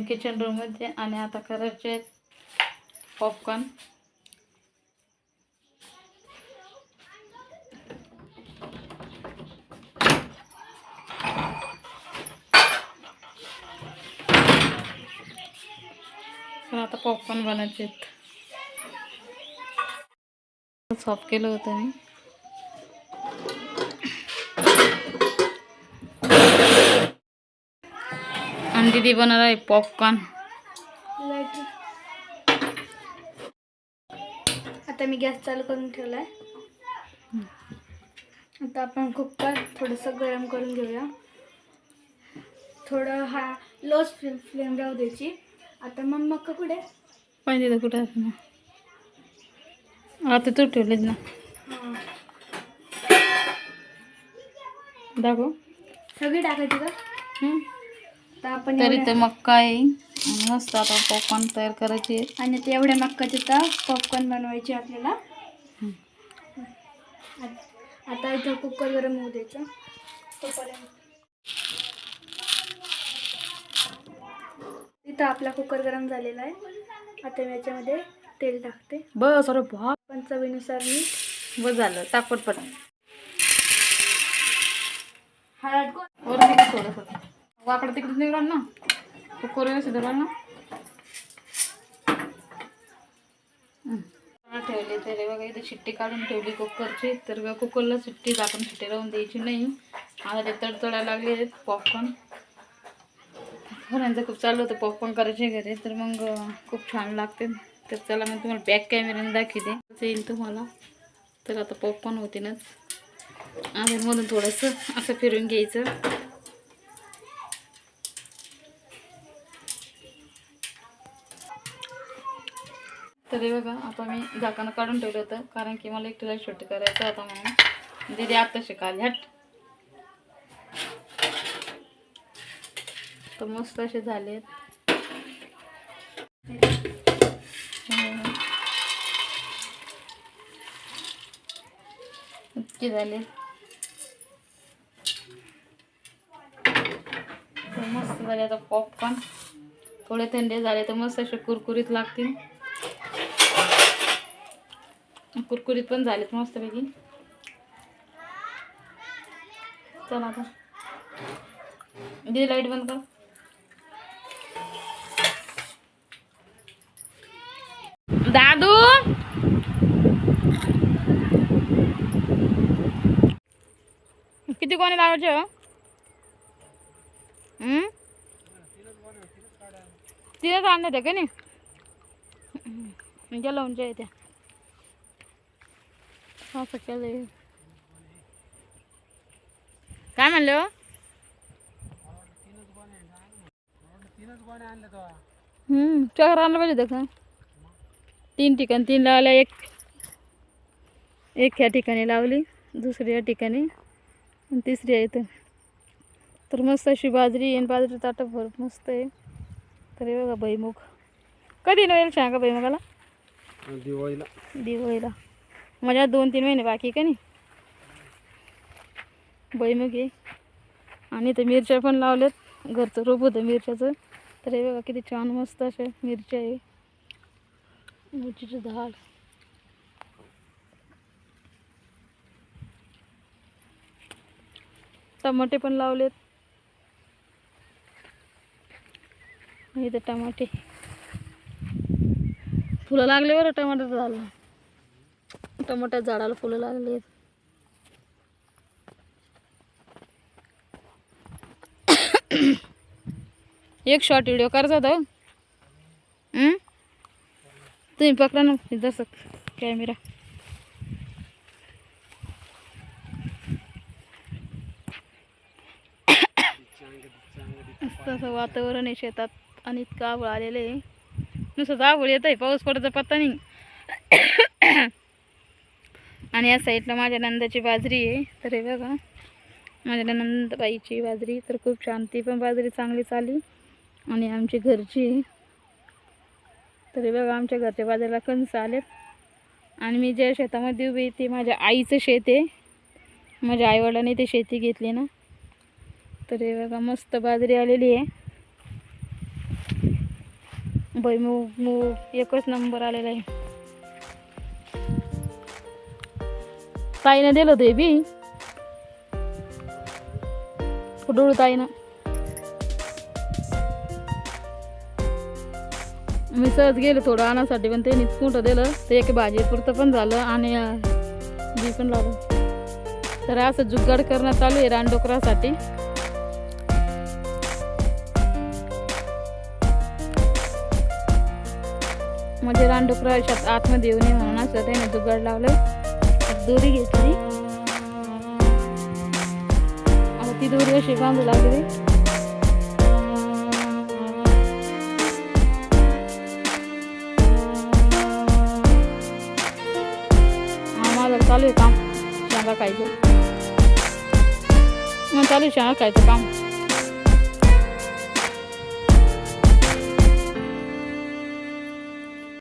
Kitchen रूममध्ये आणि आता करायचे पॉपकॉर्न आता पॉपकॉर्न बनायचे सॉफ्ट केलं होतं मी. दीदी बनवणार आहे पॉपकॉर्न आता मी गॅस चालू करून ठेवलाय. आता आपण कुकर थोडंसं गरम करून घेऊया. थोडं हा लोच फ्लेम फ्लेम राहू द्यायची. आता मग मक्का कुठे? पाहिजे तर कुठं ना. आता तू ठेवलेत ना. हां. दाखव. सगळी टाकायची का? आपण तरी ते मक्का आहे मस्त आता पॉपकॉर्न तयार करायचे. आणि ते एवढ्या मक्काचे तर पॉपकॉर्न बनवायचे आपल्याला. आत- इथं कुकर गरम होऊ द्यायचं. इथं आपला कुकर गरम झालेला आहे. आता मी याच्यामध्ये तेल टाकते. बस अरे बाप. पण चवीनुसार मीठ. बस झालं टाकपट पट हळद थोडंसं वाकडं तिकडं निघणार ना. कुकर व्यवस्थित धरला ना. ठेवले तर बघा इथे शिट्टी काढून ठेवली कुकरची. तर कुकरला सुट्टी आपण सुट्टी लावून द्यायची नाही. आता ते तडतडायला लागले पॉपकॉर्न घरांचं खूप चालू होतं पॉपकॉर्न करायचे घरी. तर मग खूप छान लागते. तर चला मग तुम्हाला बॅक कॅमेऱ्याने दाखवते. येईल तुम्हाला. तर आता पॉपकॉर्न होते ना मधून थोडंसं असं फिरून घ्यायचं. तरी बघा आता मी झाकण काढून ठेवलं होतं कारण की मला एकटीला शूट करायचं होता म्हणून. दिदी आता शिकाल हट. तर मस्त असे झाले इतके झाले. मस्त झाले आता पॉपकॉर्न थोडे थंडे झाले तर मस्त असे कुरकुरीत लागतील. कुरकुरीत पण झालेत मस्तपैकी. चला आता. दे लाइट बंद कर. दादू! किती कोणी लावायचे हो? हम्म? तीनच का नाही? म्हणजे लावून येत्या. काय म्हणलं? हो? हम्म चार आणलं पाहिजे का? तीन ठिकाणी तीन लावल्या एक. एक ह्या ठिकाणी लावली दुसरी या ठिकाणी आणि तिसरी आहे इथं. तर मस्त अशी बाजरी आणि बाजरी ताटं भर मस्त आहे. तर हे बघा भैमुख कधी नव्हेल सांगा भैमुखाला दिवाळीला. दिवाळीला. माझ्या दोन तीन महिने बाकी का नाही? भैमुख आहे. आणि ते मिरच्या पण लावल्यात. घरचं रोप होतं मिरच्याचं. तर हे बघा किती छान मस्त असे मिरच्या आहे. मिरचीचं झाड. टमाटे पण लावलेत. इथे टमाटे. फुलं लागले बरं टमाट्याचं झालं. मोठ्या मोठ्या झाडाला फुलं लागली एक शॉर्ट व्हिडिओ करायचा होता तुम्ही पकडा ना जसं कॅमेरा तसं वातावरण आहे शेतात आणि इतकं आवळ आलेलं आहे. नुसतं आवळ येत आहे पाऊस पडायचा पत्ता नाही. आणि या साईडला माझ्या नंदाची बाजरी आहे. तर हे बघा माझ्या नंदबाईची बाजरी तर खूप छान. ती पण बाजरी चांगली चाली आणि आमची घरची. आहे. तर हे बघा आमच्या घरच्या बाजरीला कणसं आलेत. आणि मी ज्या शेतामध्ये उभी ती ते माझ्या आईचं शेत आहे. माझ्या आईवडिलांनी ते शेती घेतली ना. तर हे बघा मस्त बाजरी आलेली आहे. भुईमूग मूग एकच नंबर आलेला आहे. ताईने दिलं होतं हे बी कुडूळ ताईनं मी सहज गेले थोडं आणासाठी पण त्यांनी मोठं दिलं ते एक भाजी पुरतं पण झालं आणि बी पण लावलं तर असं जुगाड करणं चालू आहे रानडोकरासाठी म्हणजे रानडोकर आयुष्यात आतमध्ये येऊ नये म्हणून असं त्याने जुगाड लावलं दोरी घेतली. आणि ती दोरी अशी बांधू लागली. माझं चालू आहे काम शेंगा खायचं मग चालू आहे शेंगा काम.